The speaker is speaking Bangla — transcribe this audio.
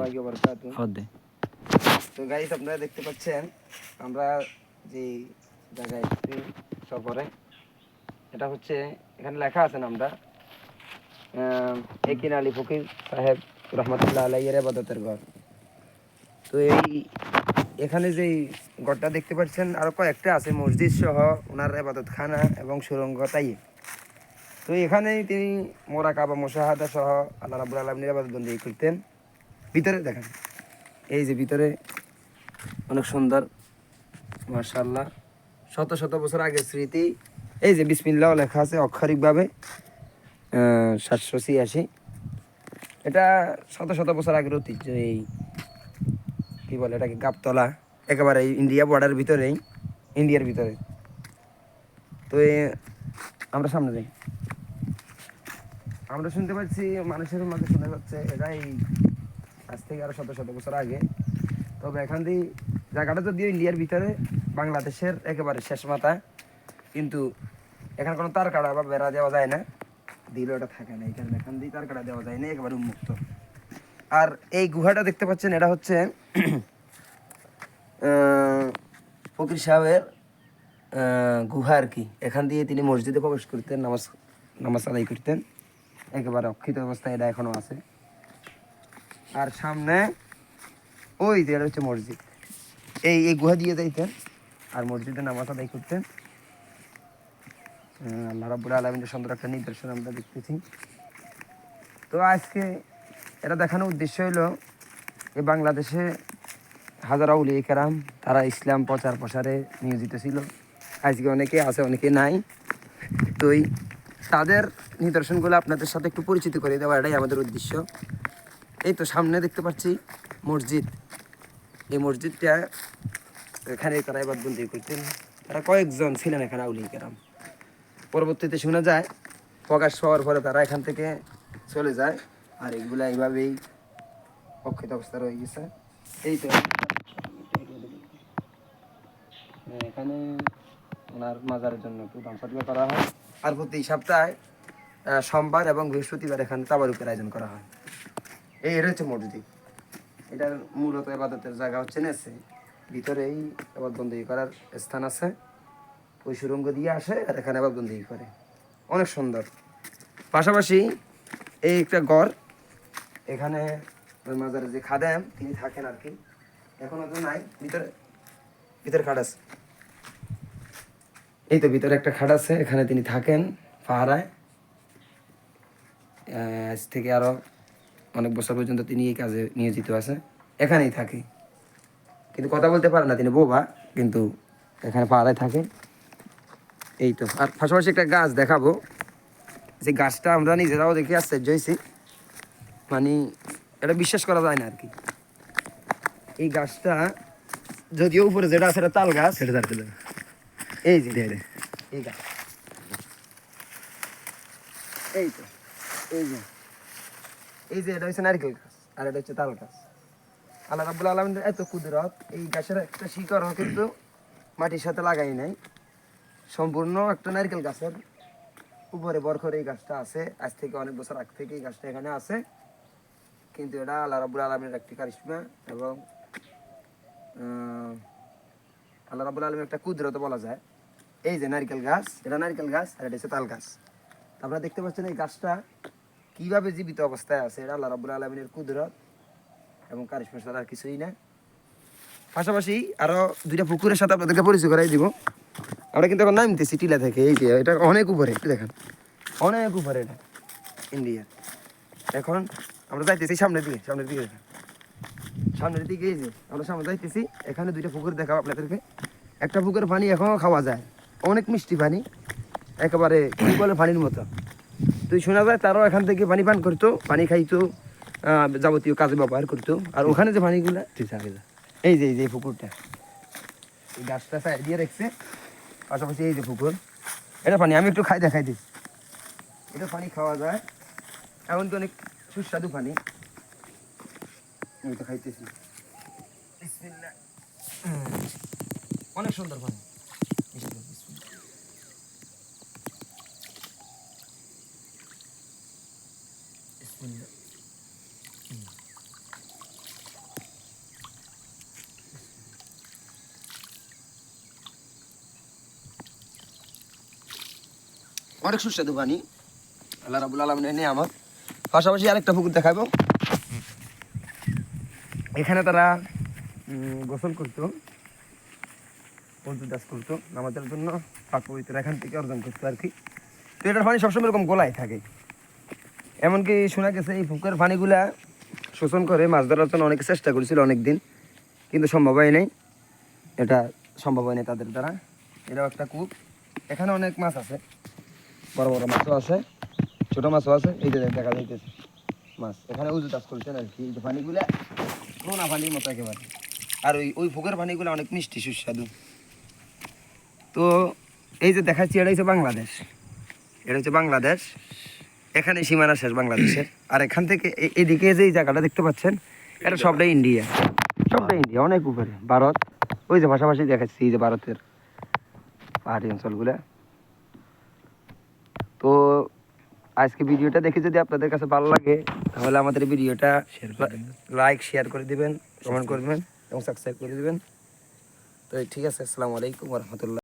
রহমতুল্লাহি ওয়া বারাকাতুহু তো গাইস আপনারা দেখতে পাচ্ছেন আমরা যে জায়গায় সফরে এটা হচ্ছে এখানে লেখা আছে নামটা। একিন আলী ফকির সাহেব রহমতুল্লাহ আলাইয়ের আবাদতের ঘর। তো এই এখানে যে ঘরটা দেখতে পাচ্ছেন আরও কয়েকটা আছে মসজিদ সহ ওনার আবাদত খানা এবং সুরঙ্গ তাই তো এখানেই তিনি মোরাকা বা মোশাহাদা সহ আল্লাহ রাবুল আলমিনের আবাদত বন্দী করতেন। ভিতরে দেখেন। এই যে ভিতরে অনেক সুন্দর মার্শাল্লাহ শত শত বছর আগের স্মৃতি। এই যে বিসমিল্লাহ লেখা আছে অক্ষরিকভাবে সাতশো ছিয়াশি। এটা শত শত বছর আগের ঐতিহ্য এই, কি বলে এটাকে, গাবতলা। একেবারে ইন্ডিয়া বর্ডার ভিতরেই, ইন্ডিয়ার ভিতরে। তো আমরা সামনে যাই। আমরা শুনতে পাচ্ছি, মানুষের মাঝে শোনা যাচ্ছে এটা এই আজ থেকে আরও শত শত বছর আগে। তবে এখান দিয়ে জায়গাটা যদিও ইন্ডিয়ার ভিতরে, বাংলাদেশের একেবারে শেষ মাথা। কিন্তু এখানে কোনো তার কাটা বা বেড়া দেওয়া যায় না। দিলেও এটা থাকে না এখানে এখান দিয়ে তার কাটা দেওয়া যায় না, একেবারে উন্মুক্ত। আর এই গুহাটা দেখতে পাচ্ছেন, এটা হচ্ছে ফকির সাহেবের গুহা আর কি। এখান দিয়ে তিনি মসজিদে প্রবেশ করতেন, নামাজ নামাজ আদায় করতেন। একেবারে অক্ষিত অবস্থায় এটা এখনও আছে। আর সামনে ওই যে হচ্ছে মসজিদ। এই এই গুহা দিয়ে যাইতেন আর মসজিদে নামাজ আদায় করতেন। আল্লাহ রাব্বুল আলমিনের সুন্দর একটা নিদর্শন আমরা দেখতেছি। তো আজকে এটা দেখানোর উদ্দেশ্য হলো এই বাংলাদেশে হাজারা উলি কেরাম, তারা ইসলাম প্রচার প্রসারে নিয়োজিত ছিল। আজকে অনেকে আছে, অনেকে নাই। তো এই তাদের নিদর্শনগুলো আপনাদের সাথে একটু পরিচিত করে দেওয়া এটাই আমাদের উদ্দেশ্য। এই তো সামনে দেখতে পাচ্ছি মসজিদ। এই মসজিদটা এখানে তারা এবার বন্দি করতেন। তারা কয়েকজন ছিলেন এখানে আউলি কেরাম পরবর্তীতে শোনা যায়, প্রকাশ পাওয়ার পরে তারা এখান থেকে চলে যায় আর এগুলা এইভাবেই অক্ষিত অবস্থা রয়ে গেছে। এই তো। এখানে ওনার মাজারের জন্য একটু দাম করা হয়। আর প্রতি সপ্তাহে সোমবার এবং বৃহস্পতিবার এখানে তাবারুকের আয়োজন করা হয়। এই, এটা হচ্ছে মসজিদ। এটার মূলত এবাদতের জায়গা হচ্ছে নেছে ভিতরেই এবার বন্দি করার স্থান আছে। ওই সুরঙ্গ দিয়ে আসে আর এখানে আবার বন্দি করে। অনেক সুন্দর। পাশাপাশি এই একটা গড় এখানে ওই মাজারে যে খাদেম, তিনি থাকেন আর কি। এখনও তো নাই, ভিতরে ভিতরে খাট আছে। এই তো ভিতরে একটা খাট আছে, এখানে তিনি থাকেন পাহারায়। আজ থেকে আরও অনেক বছর পর্যন্ত তিনি এই কাজে নিয়োজিত আছে। এখানেই থাকে। কিন্তু কথা বলতে পারে না তিনি বোবা কিন্তু এখানে পাহারায় থাকে। এই তো আর পাশাপাশি একটা গাছ দেখাবো। যে গাছটা আমরা নিজেরাও দেখে আশ্চর্য হয়েছি। মানে এটা বিশ্বাস করা যায় না আর কি। এই গাছটা যদিও উপরে যেটা আছে এটা তাল গাছ। সেটা তার এই যে এই গাছ। এই তো এই যে। এই যে এটা হচ্ছে নারকেল গাছ, আর এটা হচ্ছে তাল গাছ। আল্লাহ রাবুল আলমের এত কুদরত, এই গাছের একটা শিকড়ও কিন্তু মাটির সাথে লাগাই নাই। সম্পূর্ণ একটা নারকেল গাছের উপরে বরখর এই গাছটা আছে। আজ থেকে অনেক বছর আগ থেকে এই গাছটা এখানে আছে। কিন্তু এটা আল্লাহ রাবুল আলমের একটি কারিশমা এবং আল্লাহ রাবুল আলমের একটা কুদরত বলা যায়। এই যে নারকেল গাছ, এটা নারকেল গাছ আর এটা হচ্ছে তাল গাছ। আপনারা দেখতে পাচ্ছেন এই গাছটা কীভাবে জীবিত অবস্থায় আছে এটা আল্লাহ রাবুল আলমিনের কুদরত এবং কারিশমা আর কিছুই না পাশাপাশি আরও দুইটা পুকুরের সাথে আপনাদেরকে পরিচয় করাই দিব। আমরা কিন্তু এখন নামতেছি টিলা থেকে, এই যে এটা অনেক উপরে, একটু দেখেন। অনেক উপরে এটা ইন্ডিয়া এখন আমরা যাইতেছি সামনের দিকে সামনের দিকে। সামনের দিকে এই যে, আমরা সামনে যাইতেছি, এখানে দুইটা পুকুর দেখাবো আপনাদেরকে। একটা পুকুরের পানি এখনও খাওয়া যায়, অনেক মিষ্টি পানি, একেবারে বলে পানির মতো। তুই শোনা যায় তারাও এখান থেকে পানি পান করতো পানি খাইতো যাবতীয় কাজে ব্যবহার করতো। আর ওখানে যে পানিগুলা এই যে এই যে এই পুকুরটা। এই গাছটা সাইড দিয়ে রেখছে পাশাপাশি এই যে পুকুর। এটা পানি আমি একটু খাই দেখাই দিই। এটা পানি খাওয়া যায়। এখন তো অনেক সুস্বাদু পানি। আমি তো খাইতেছি। অনেক সুন্দর পানি। অনেক সুস্বাদু পানি আল্লাহ রাবুল আলম এনে আমার পাশাপাশি আরেকটা পুকুর দেখাবো। এখানে তারা গোসল করতো। পল্টু চাষ করতো। আমাদের জন্য পাক পবিত্র এখান থেকে অর্জন করতো আর কি। তো এটার পানি সবসময় এরকম গোলায় থাকে। এমনকি শোনা গেছে এই পুকুরের পানিগুলা শোষণ করে মাছ ধরার জন্য অনেক চেষ্টা করেছিল অনেক দিন কিন্তু সম্ভব হয় নাই। এটা সম্ভব হয় নাই তাদের দ্বারা। এটাও একটা কূপ। এখানে অনেক মাছ আছে, বড় বড় মাছও আছে, ছোট মাছও আছে। এই যে দেখা যাইতেছে মাছ। এখানে উজু চাষ করছেন আর কি। পানিগুলা নোনা পানির মতো একেবারে। আর ওই ওই পুকুরের পানিগুলো অনেক মিষ্টি, সুস্বাদু। তো এই যে দেখাচ্ছি, এটা হচ্ছে বাংলাদেশ। এটা হচ্ছে বাংলাদেশ। এখানে সীমানা শেষ বাংলাদেশের। আর এখান থেকে এদিকে যে এই জায়গাটা দেখতে পাচ্ছেন এটা সবটাই ইন্ডিয়া। সবটাই ইন্ডিয়া অনেক উপরে। ভারত ওই যে পাশাপাশি দেখাচ্ছি এই যে ভারতের পাহাড়ি অঞ্চলগুলো। তো আজকে ভিডিওটা দেখে যদি আপনাদের কাছে ভালো লাগে তাহলে আমাদের ভিডিওটা লাইক শেয়ার করে দিবেন কমেন্ট করবেন এবং সাবস্ক্রাইব করে দিবেন। তো ঠিক আছে আসসালামু আলাইকুম রহমতুল্লাহ।